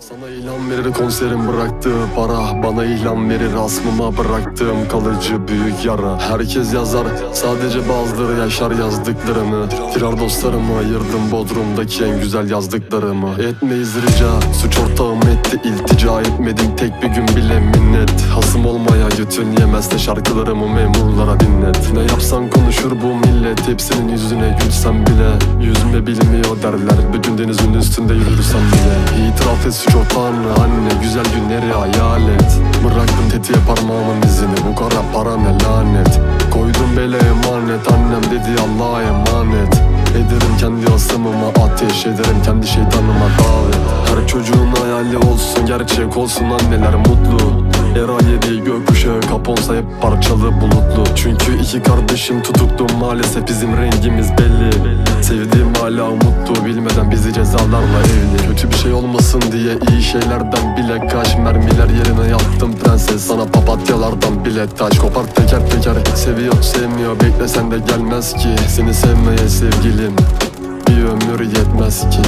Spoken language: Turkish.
Sana ilham verir konserim bıraktığı para. Bana ilham verir asmıma bıraktığım kalıcı büyük yara. Herkes yazar sadece bazıları yaşar yazdıklarını Firar dostlarımı ayırdım Bodrum'daki en güzel yazdıklarımı. Etmeyiz rica suç ortağım etti iltica etmedim minnet Hasım olmaya götün yemez de şarkılarımı memurlara dinlet. Ne yapsan konuşur bu millet hepsinin yüzüne gülsem bile. Yüzme bilmiyor derler bir gün denizin üstünde yürürsem bile. İtiraf et suç anne güzel günleri hayal et. Bıraktım tetiğe parmağımın izini bu kara para ne lanet? Koydum bele emanet annem dedi Allah'a emanet. Ederim kendi asımıma ateş ederim kendi şeytanıma davet. Her çocuğun hayali olsun gerçek olsun anneler mutlu Era yedi gökkuşağı kaponsa hep parçalı bulutlu. Çünkü iki kardeşim tutuklu maalesef bizim rengimiz belli. Sevdiğim hala umutlu bilmeden bizi cezalarla evli. Kötü bir şey olmasın diye iyi şeylerden bile kaç Mermiler yerine yaptım prenses. Sana papatyalardan bile taş Kopar teker teker. Seviyor sevmiyor beklesen de gelmez ki. Seni sevmeye sevgilim bir ömür yetmez ki